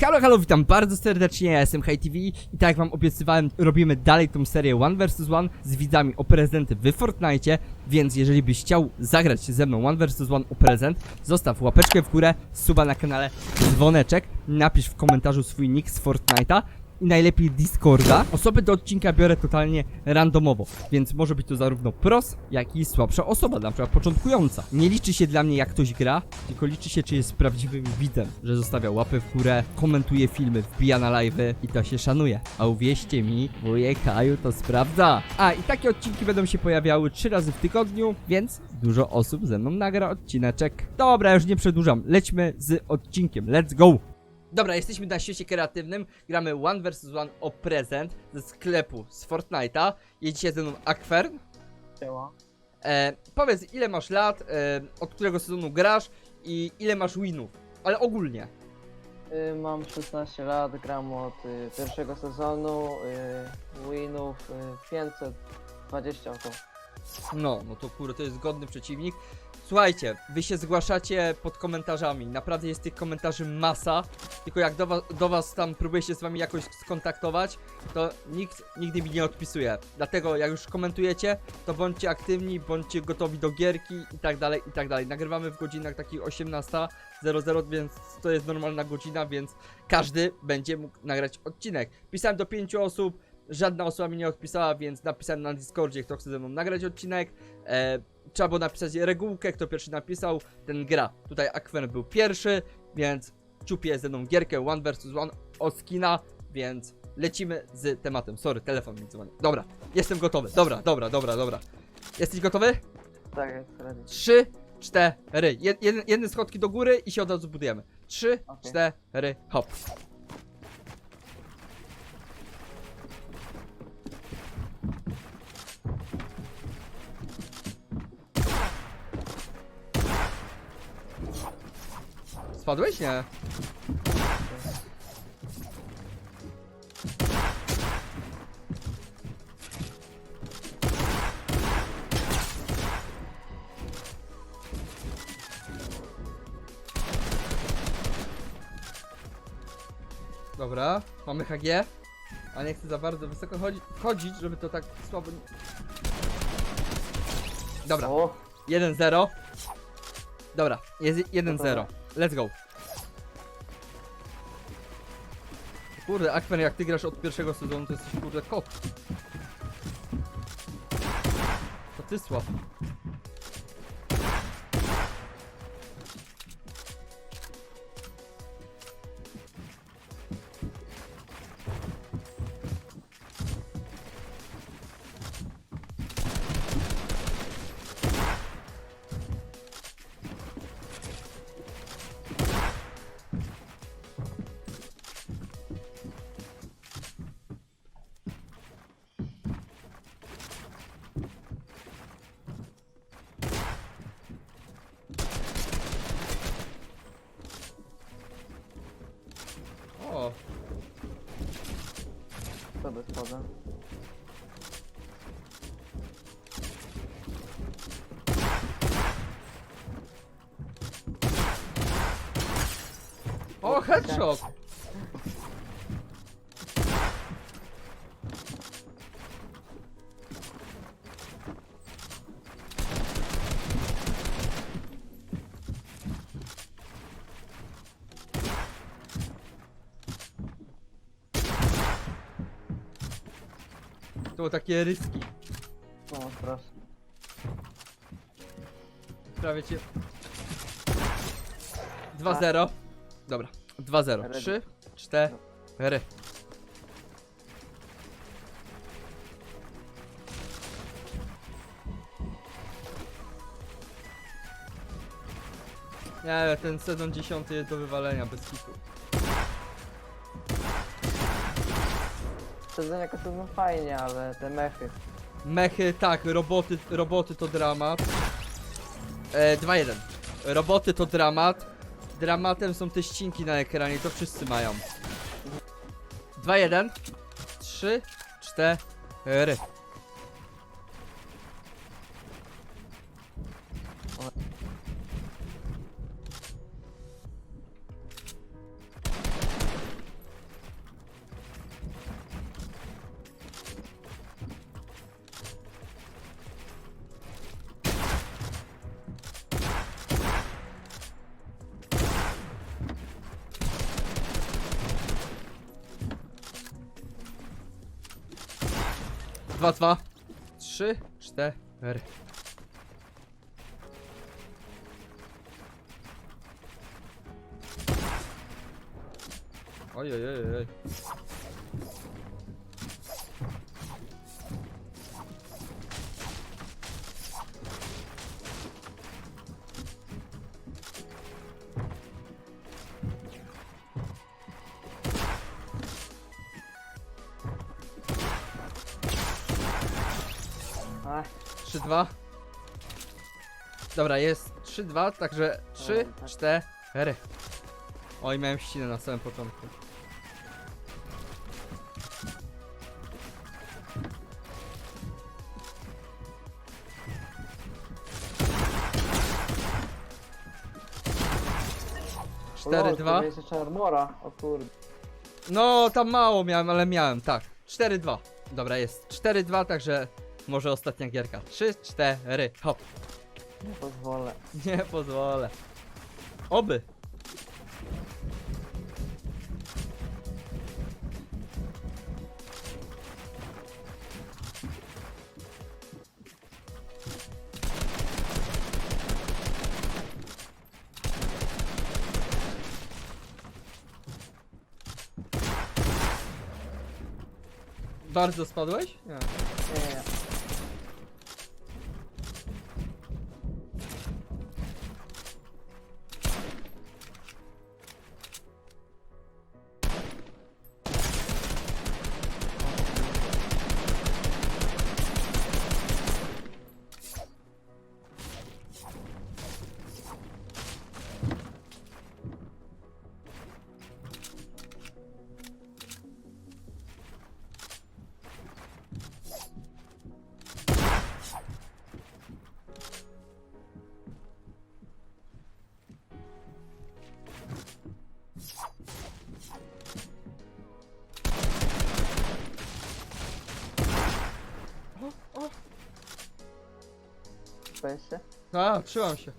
Halo, halo, witam bardzo serdecznie, ja jestem HiTV i tak jak wam obiecywałem, robimy dalej tą serię One vs One z widzami o prezenty w Fortnite, więc jeżeli byś chciał zagrać ze mną One vs One o prezent, zostaw łapeczkę w górę, suba na kanale, dzwoneczek, napisz w komentarzu swój nick z Fortnite'a i najlepiej Discorda. Osoby do odcinka biorę totalnie randomowo, więc może być to zarówno pros, jak i słabsza osoba, na przykład początkująca. Nie liczy się dla mnie jak ktoś gra, tylko liczy się czy jest prawdziwym widzem, że zostawia łapę w górę, komentuje filmy, wbija na live'y i to się szanuje. A uwierzcie mi, wujek Kaju to sprawdza. A i takie odcinki będą się pojawiały trzy razy w tygodniu, więc dużo osób ze mną nagra odcineczek. Dobra, już nie przedłużam, lećmy z odcinkiem, let's go! Dobra, jesteśmy na świecie kreatywnym. Gramy One vs One o prezent ze sklepu z Fortnite'a. Dzisiaj ze mną Akfern. Siema. E, powiedz, ile masz lat, e, od którego sezonu grasz i ile masz winów, ale ogólnie. Y, mam 16 lat, gram od y, pierwszego sezonu, y, winów y, 520 około. No, no to kurde, to jest godny przeciwnik. Słuchajcie, wy się zgłaszacie pod komentarzami. Naprawdę jest tych komentarzy masa. Tylko jak do was, do was tam próbuję się z wami jakoś skontaktować, to nikt nigdy mi nie odpisuje. Dlatego jak już komentujecie, to bądźcie aktywni, bądźcie gotowi do gierki i tak dalej, i tak dalej. Nagrywamy w godzinach takich 18.00, więc to jest normalna godzina, więc każdy będzie mógł nagrać odcinek. Pisałem do pięciu osób, żadna osoba mi nie odpisała, więc napisałem na Discordzie, kto chce ze mną nagrać odcinek. E, trzeba było napisać regułkę, kto pierwszy napisał, ten gra. Tutaj Aquen był pierwszy, więc ciupie ze mną gierkę One vs One o skina, więc lecimy z tematem. Sorry, telefon mi dzwoni. Dobra, jestem gotowy. Dobra, dobra, dobra, dobra. Jesteś gotowy? Tak, jest ready. Trzy, cztery. Jed, jedne, jedne schodki do góry i się od razu budujemy. Trzy, Okej. cztery, hop. Spadłeś? Nie. Dobra, mamy HG. A nie chcę za bardzo wysoko chodzi, wchodzić, żeby to tak słabo. Dobra, O, 1-0. Dobra, jest 1-0. Let's go. Kurde, Akwen, jak ty grasz od pierwszego sezonu, to jesteś kurde kot. To ty słab. Headshot! To było takie ryski. No, proszę. Prawie cię. 2-0. Dobra, 2-0. Ready. 3, 4. Nie, ten sezon 10 jest do wywalenia bez kitu. Sezon jako sezon fajnie, ale te mechy. Mechy, tak, roboty, roboty to dramat. E, 2-1. Roboty to dramat. Dramatem są te ścinki na ekranie, to wszyscy mają. 2-1. 3, 4. Dwa, dwa. Trzy, cztery. Oj, oj, oj, Ach, 3-2. Dobra, jest 3-2, także 3, O, tak. 4. Oj, miałem ścinę na samym początku. Cztery, dwa. jest jeszcze armora, o kurde. No, tam mało miałem, ale miałem, tak. 4-2. Dobra, jest 4-2, także może ostatnia gierka. 3, 4, hop. Nie pozwolę. Nie pozwolę. Oby. Bardzo spadłeś? Nie. Nie, nie, nie. Szczęście? A, trzymam się.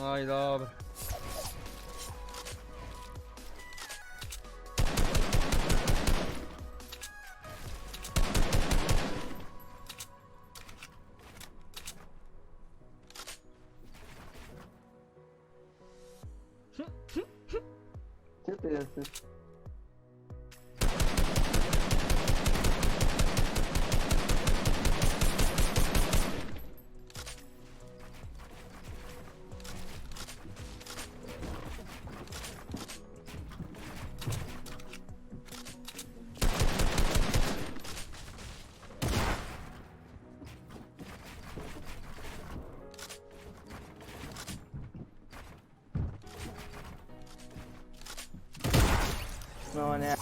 No i. Gdzie ty jesteś? No nie.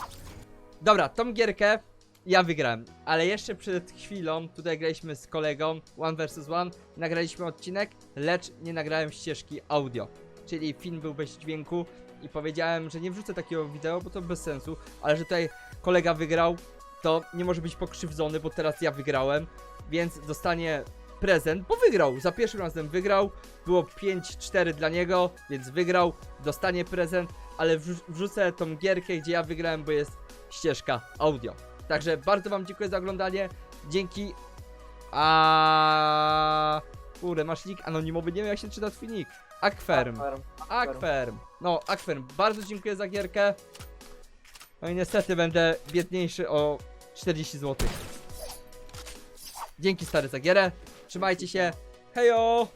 Dobra, tą gierkę ja wygrałem, ale jeszcze przed chwilą tutaj graliśmy z kolegą One vs One, nagraliśmy odcinek, lecz nie nagrałem ścieżki audio, czyli film był bez dźwięku i powiedziałem, że nie wrzucę takiego wideo, bo to bez sensu, ale że tutaj kolega wygrał, to nie może być pokrzywdzony, bo teraz ja wygrałem, więc dostanie prezent, bo wygrał, za pierwszym razem wygrał, było 5-4 dla niego, więc wygrał, dostanie prezent, ale wrzu- wrzucę tą gierkę, gdzie ja wygrałem, bo jest ścieżka audio. Także bardzo wam dziękuję za oglądanie. Dzięki. A Kurde, masz nick anonimowy, nie wiem jak się czyta twój nick. Akferm. Farm. Akferm. No, Akferm, bardzo dziękuję za gierkę. No i niestety będę biedniejszy o 40 zł. Dzięki stary za gierę. Trzymajcie się. Hejo!